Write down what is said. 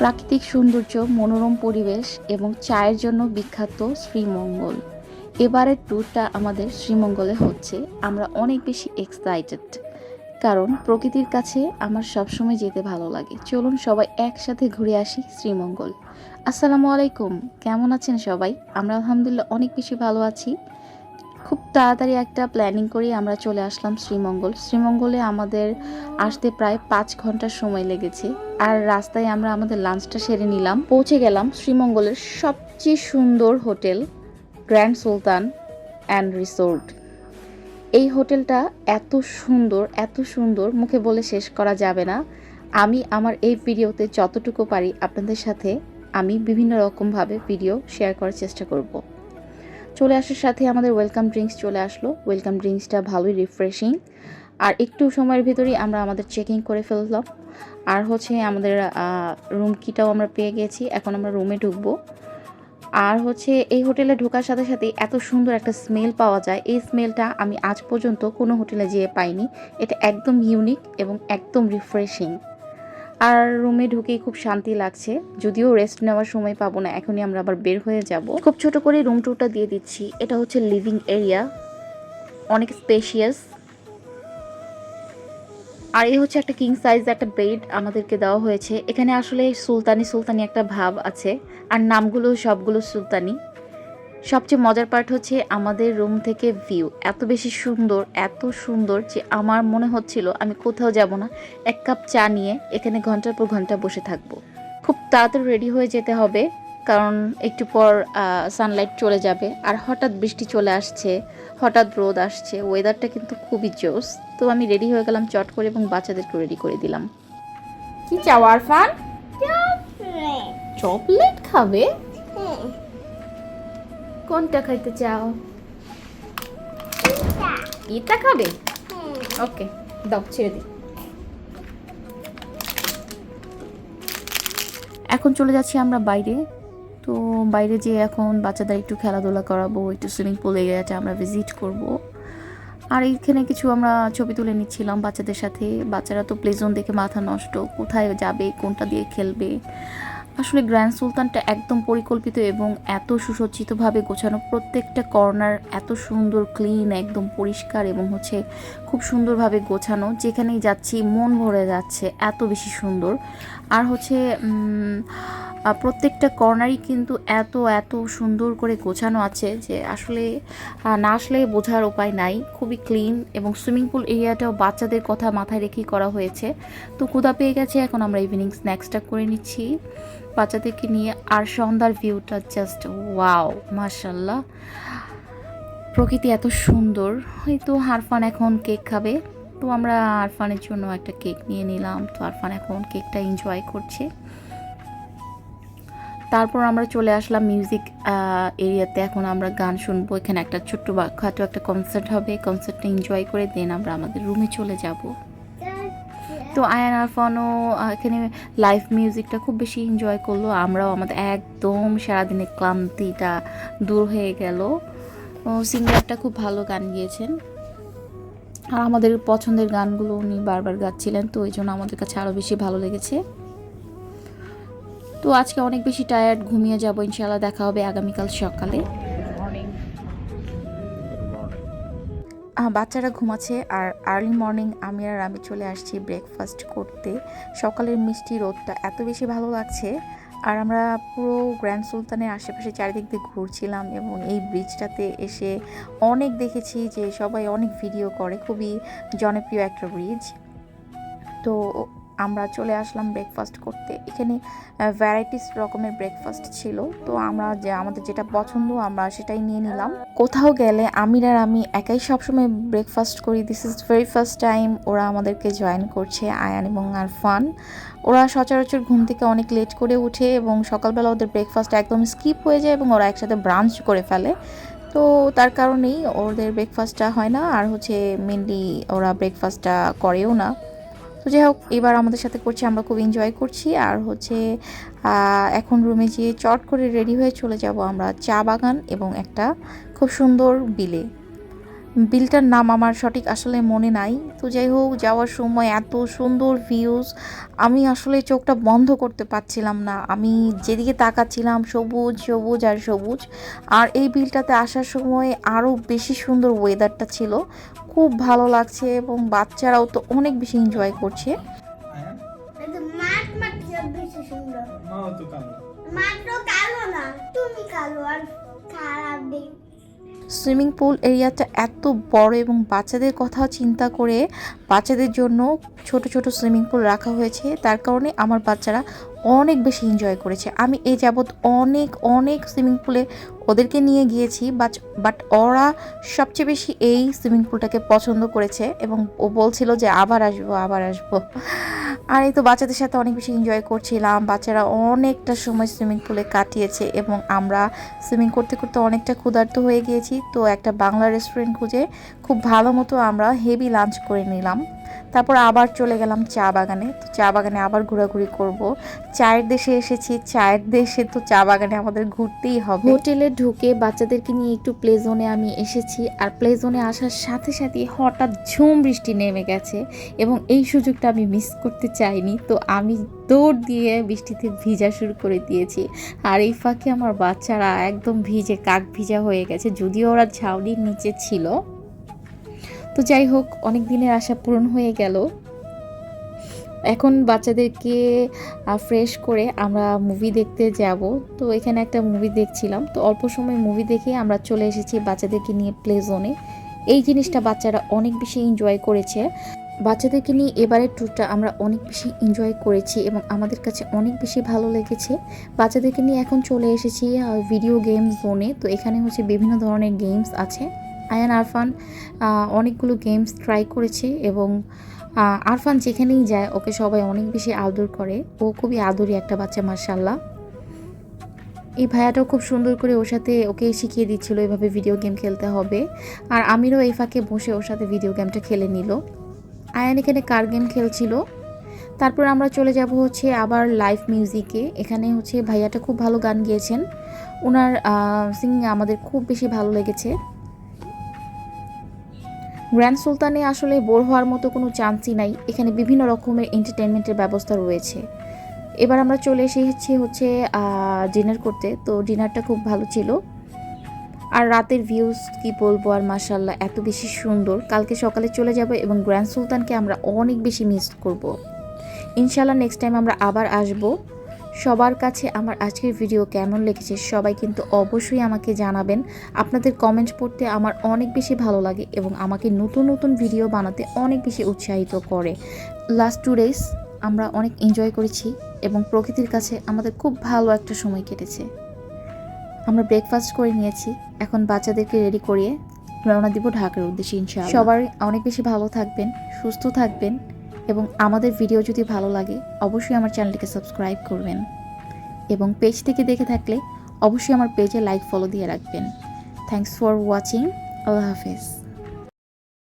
প্রাকৃতিক সৌন্দর্য, মনোরম পরিবেশ এবং চায়ের জন্য বিখ্যাত শ্রীমঙ্গল। এবারের ট্যুরটা আমাদের শ্রীমঙ্গলে হচ্ছে। আমরা অনেক বেশি এক্সাইটেড কারণ প্রকৃতির কাছে আমার সবসময় যেতে ভালো লাগে। চলুন সবাই একসাথে ঘুরে আসি শ্রীমঙ্গল। আসসালামু আলাইকুম। কেমন আছেন সবাই? আমরা আলহামদুলিল্লাহ অনেক বেশি ভালো আছি। খুব তাড়াতাড়ি একটা প্ল্যানিং করে আমরা চলে আসলাম শ্রীমঙ্গল। শ্রীমঙ্গলে আমাদের আসতে প্রায় পাঁচ ঘণ্টার সময় লেগেছে। আর রাস্তায় আমরা আমাদের লাঞ্চটা সেরে নিলাম। পৌঁছে গেলাম শ্রীমঙ্গলের সবচেয়ে সুন্দর hotel grand Sultan and resort এই হোটেলটা এত সুন্দর এত সুন্দর, মুখে বলে শেষ করা যাবে না। আমি আমার এই ভিডিওতে যতটুকু পারি আপনাদের সাথে আমি বিভিন্ন রকমভাবে ভিডিও শেয়ার করার চেষ্টা করব। চলে আসার সাথে আমাদের ওয়েলকাম ড্রিঙ্কস চলে আসলো। ওয়েলকাম ড্রিঙ্কসটা ভালোই রিফ্রেশিং আর একটু সময়ের ভিতরেই আমরা আমাদের চেকিং করে ফেললাম। আর হচ্ছে আমাদের রুম কিটাও আমরা পেয়ে গেছি। এখন আমরা রুমে ঢুকবো। আর হচ্ছে এই হোটেলে ঢোকার সাথে সাথে এত সুন্দর একটা স্মেল পাওয়া যায়। এই স্মেলটা আমি আজ পর্যন্ত কোনো হোটেলে যেয়ে পাইনি। এটা একদম ইউনিক এবং একদম রিফ্রেশিং আর রুমে ঢুকেই খুব শান্তি লাগছে। যদিও রেস্ট নেওয়ার সময় পাবো না, এখনই আমরা আবার বের হয়ে যাব। খুব ছোট করে রুম টুরটা দিয়ে দিচ্ছি। এটা হচ্ছে লিভিং এরিয়া অনেক স্পেশিয়াস আর এই হচ্ছে একটা কিং সাইজ একটা বেড আমাদেরকে দেওয়া হয়েছে। এখানে আসলে সুলতানি সুলতানি একটা ভাব আছে, আর নামগুলো সবগুলো সুলতানি। সবচেয়ে মজার পার্ট হচ্ছে আমাদের রুম থেকে ভিউ এত বেশি সুন্দর, এত সুন্দর যে আমার মনে হচ্ছিল আমি কোথাও যাব না। এক কাপ চা নিয়ে এখানে ঘণ্টার পর ঘণ্টা বসে থাকব। খুব তাড়াতাড়ি রেডি হয়ে যেতে হবে, কারণ একটু পর সানলাইট চলে যাবে। আর হঠাৎ বৃষ্টি চলে আসছে, হঠাৎ রোদ আসছে ওয়েদারটা কিন্তু খুবই জোস। তো আমি রেডি হয়ে গেলাম চট করে এবং বাচ্চাদেরকে রেডি করে দিলাম। কি চাও আরফান? চকলেট। খাবে? কোনটা খাইতে চাও? এটা। খাবে? ওকে দাও ছেড়ে দিই। এখন চলে যাচ্ছি আমরা বাইরে। তো বাইরে যেয়ে এখন বাচ্চাদের একটু খেলাধুলা করাবো একটু সুইমিং পুল এরিয়াটা আমরা ভিজিট করব। আর এইখানে কিছু আমরা ছবি তুলে নিচ্ছিলাম বাচ্চাদের সাথে। বাচ্চারা তো প্লেজন দেখে মাথা নষ্ট, কোথায় যাবে, কোনটা দিয়ে খেলবে। আসলে গ্র্যান্ড সুলতানটা একদম পরিকল্পিত এবং এত সুসজ্জিতভাবে গোছানো, প্রত্যেকটা কর্নার এত সুন্দর ক্লিন একদম পরিষ্কার এবং হচ্ছে খুব সুন্দরভাবে গোছানো, যেখানেই যাচ্ছি মন ভরে যাচ্ছে, এত বেশি সুন্দর। আর হচ্ছে প্রত্যেকটা কর্নারই কিন্তু এত এত সুন্দর করে গোছানো আছে যে আসলে না আসলে বোঝার উপায় নাই। খুবই ক্লিন এবং সুইমিং পুল এরিয়াটাও বাচ্চাদের কথা মাথায় রেখেই করা হয়েছে। তো ক্ষুদা পেয়ে গেছে, এখন আমরা ইভিনিং স্ন্যাক্সটা করে নিচ্ছি। বাচ্চাদেরকে নিয়ে আর সন্ধ্যার ভিউটা জাস্ট ওয়াও মার্শাল্লাহ প্রকৃতি এত সুন্দর। হয়তো হারফান এখন কেক খাবে। তো আমরা আরফানের জন্য একটা কেক নিয়ে নিলাম। তো আরফান এখন কেকটা এনজয় করছে। তারপর আমরা চলে আসলাম মিউজিক এরিয়াতে এখন আমরা গান শুনব। এখানে একটা ছোট্ট খাটো একটা কনসার্ট হবে। কনসার্টটা এনজয় করে দেন আমরা আমাদের রুমে চলে যাব। তো আয়ান, আরফানও এখানে লাইভ মিউজিকটা খুব বেশি এনজয় করল। আমরাও আমাদের একদম সারাদিনের ক্লান্তিটা দূর হয়ে গেল। সিঙ্গারটা খুব ভালো গান গিয়েছেন। আর আমাদের পছন্দের গানগুলো উনি বারবার গাচ্ছিলেন, তো ওই জন্য আমাদের কাছে আরও বেশি ভালো লেগেছে। তো আজকে অনেক বেশি টায়ার্ড ঘুমিয়ে যাব ইনশাল্লাহ দেখা হবে আগামীকাল সকালে। বাচ্চারা ঘুমাচ্ছে আর আর্লি মর্নিং আমি আর আমি চলে আসছি ব্রেকফাস্ট করতে। সকালের মিষ্টি রোদটা এত বেশি ভালো লাগছে। আর আমরা পুরো গ্র্যান্ড সুলতানের আশেপাশে চারিদিক দিয়ে ঘুরছিলাম এবং এই ব্রিজটাতে এসে অনেক দেখেছি যে সবাই অনেক ভিডিও করে, খুবই জনপ্রিয় একটা ব্রিজ তো আমরা চলে আসলাম ব্রেকফাস্ট করতে। এখানে ভ্যারাইটিস রকমের ব্রেকফাস্ট ছিল। তো আমরা যে, আমাদের যেটা পছন্দ, আমরা সেটাই নিয়ে নিলাম। কোথাও গেলে আমির আর আমি একাই সবসময় ব্রেকফাস্ট করি। This is very first time ওরা আমাদেরকে জয়েন করছে, আয়ান এবং আর ফান ওরা সচরাচর ঘুম থেকে অনেক লেট করে উঠে এবং সকালবেলা ওদের ব্রেকফাস্ট একদম স্কিপ হয়ে যায় এবং ওরা একসাথে ব্রাঞ্চ করে ফেলে। তো তার কারণেই ওদের ব্রেকফাস্টটা হয় না। আর হচ্ছে মেনলি ওরা ব্রেকফাস্টটা করেও না। তো যাই হোক, এবার আমাদের সাথে করছে, আমরা খুব এনজয় করছি। আর হচ্ছে এখন রুমে গিয়ে চট করে রেডি হয়ে চলে যাব আমরা চা বাগান এবং একটা খুব সুন্দর বিলে। বিলটার নাম আমার সঠিক আসলে মনে নাই। তো যাই হোক, যাওয়ার সময় এত সুন্দর ভিউজ আমি আসলে চোখটা বন্ধ করতে পারছিলাম না। আমি যেদিকে তাকাচ্ছিলাম, সবুজ সবুজ আর সবুজ। আর এই বিলটাতে আসার সময় আরও বেশি সুন্দর ওয়েদারটা ছিল। খুব ভালো লাগছে এবং বাচ্চারাও তো অনেক বেশি এনজয় করছে। আয়ান কিন্তু মাঠ মাঠ বেশি সুন্দর। মাও তো কালো। মাঠ তো কালো না তুমি কালো আর খারাপ দেখ সুইমিং পুল এরিয়াটা এত বড় এবং বাচ্চাদের কথা চিন্তা করে বাচ্চাদের জন্য ছোট ছোট সুইমিং পুল রাখা হয়েছে। তার কারণে আমার বাচ্চারা অনেক বেশি এনজয় করেছে। আমি এই যাবৎ অনেক অনেক সুইমিং পুলে ওদেরকে নিয়ে গিয়েছি বাট বাট ওরা সবচেয়ে বেশি এই সুইমিং পুলটাকে পছন্দ করেছে এবং ও বলছিল যে আবার আসব আবার আসব। আর এই তো বাচ্চাদের সাথে অনেক বেশি এনজয় করছিলাম, বাচ্চারা অনেকটা সময় সুইমিং পুলে কাটিয়েছে এবং আমরা সুইমিং করতে করতে অনেকটা ক্ষুধার্ত হয়ে গিয়েছি। তো একটা বাংলা রেস্টুরেন্ট খুঁজে খুব ভালো মতো আমরা হেভি লাঞ্চ করে নিলাম। তারপর আবার চলে গেলাম চা বাগানে। তো চা বাগানে আবার ঘোরাঘুরি করব। চায়ের দেশে এসেছি, চায়ের দেশে তো চা বাগানে আমাদের ঘুরতেই হবে। হোটেলে ঢুকে বাচ্চাদেরকে নিয়ে একটু প্লে জোনে আমি এসেছি। আর প্লে জোনে আসার সাথে সাথে হঠাৎ ঝুম বৃষ্টি নেমে গেছে এবং এই সুযোগটা আমি মিস করতে চাইনি। তো আমি দৌড় দিয়ে বৃষ্টিতে ভিজা শুরু করে দিয়েছি। আর এই ফাঁকে আমার বাচ্চারা একদম ভিজে, কাক ভিজা হয়ে গেছে। যদিও ওরা ঝাউনির নিচে ছিল। তো যাই হোক অনেক দিনের আশা পূরণ হয়ে গেল। এখন বাচ্চাদেরকে ফ্রেশ করে আমরা মুভি দেখতে যাব। তো এখানে একটা মুভি দেখছিলাম। তো অল্প সময় মুভি দেখে আমরা চলে এসেছি বাচ্চাদেরকে নিয়ে প্লে জোনে এই জিনিসটা বাচ্চারা অনেক বেশি এনজয় করেছে। বাচ্চাদেরকে নিয়ে এবারের ট্যুরটা আমরা অনেক বেশি এনজয় করেছি এবং আমাদের কাছে অনেক বেশি ভালো লেগেছে। বাচ্চাদেরকে নিয়ে এখন চলে এসেছি ভিডিও গেমস জোনে তো এখানে হচ্ছে বিভিন্ন ধরনের গেমস আছে। আয়ান, আরফান অনেকগুলো গেমস ট্রাই করেছে এবং আরফান যেখানেই যায়, ওকে সবাই অনেক বেশি আদর করে। ও খুবই আদরি একটা বাচ্চা মার্শাল্লাহ এই ভাইয়াটাও খুব সুন্দর করে ওর সাথে ওকে শিখিয়ে দিচ্ছিল এভাবে ভিডিও গেম খেলতে হবে। আর আমিরও এই ফাঁকে বসে ওর সাথে ভিডিও গেমটা খেলে নিল। আয়ান এখানে কার গেম খেলছিল। তারপর আমরা চলে যাব হচ্ছে আবার লাইভ মিউজিকে এখানে হচ্ছে ভাইয়াটা খুব ভালো গান গিয়েছেন। ওনার সিঙ্গিং আমাদের খুব বেশি ভালো লেগেছে। গ্র্যান্ড সুলতানে আসলে বোর হওয়ার মতো কোনো চান্সই নাই। এখানে বিভিন্ন রকমের এন্টারটেনমেন্টের ব্যবস্থা রয়েছে। এবার আমরা চলে এসেছি হচ্ছে ডিনার করতে। তো ডিনারটা খুব ভালো ছিল। আর রাতের ভিউজ কি বলব আর মাসাল্লাহ এত বেশি সুন্দর। কালকে সকালে চলে যাব এবং গ্র্যান্ড সুলতানকে আমরা অনেক বেশি মিস করব। ইনশাল্লাহ নেক্সট টাইম আমরা আবার আসব। সবার কাছে আমার আজকের ভিডিও কেমন লেগেছে সবাই কিন্তু অবশ্যই আমাকে জানাবেন। আপনাদের কমেন্ট পড়তে আমার অনেক বেশি ভালো লাগে এবং আমাকে নতুন নতুন ভিডিও বানাতে অনেক বেশি উৎসাহিত করে। লাস্ট টু ডেজ আমরা অনেক এনজয় করেছি এবং প্রকৃতির কাছে আমাদের খুব ভালো একটা সময় কেটেছে। আমরা ব্রেকফাস্ট করে নিয়েছি, এখন বাচ্চাদেরকে রেডি করিয়ে রওনা দিব ঢাকার উদ্দেশ্যে ইনশাআল্লাহ। সবার অনেক বেশি ভালো থাকবেন, সুস্থ থাকবেন। এবং আমাদের ভিডিও যদি ভালো লাগে, অবশ্যই আমার চ্যানেলটিকে সাবস্ক্রাইব করবেন। এবং পেজ থেকে দেখে থাকলে অবশ্যই আমার পেজে লাইক ফলো দিয়ে রাখবেন। থ্যাংকস ফর ওয়াচিং আল্লাহ হাফেজ।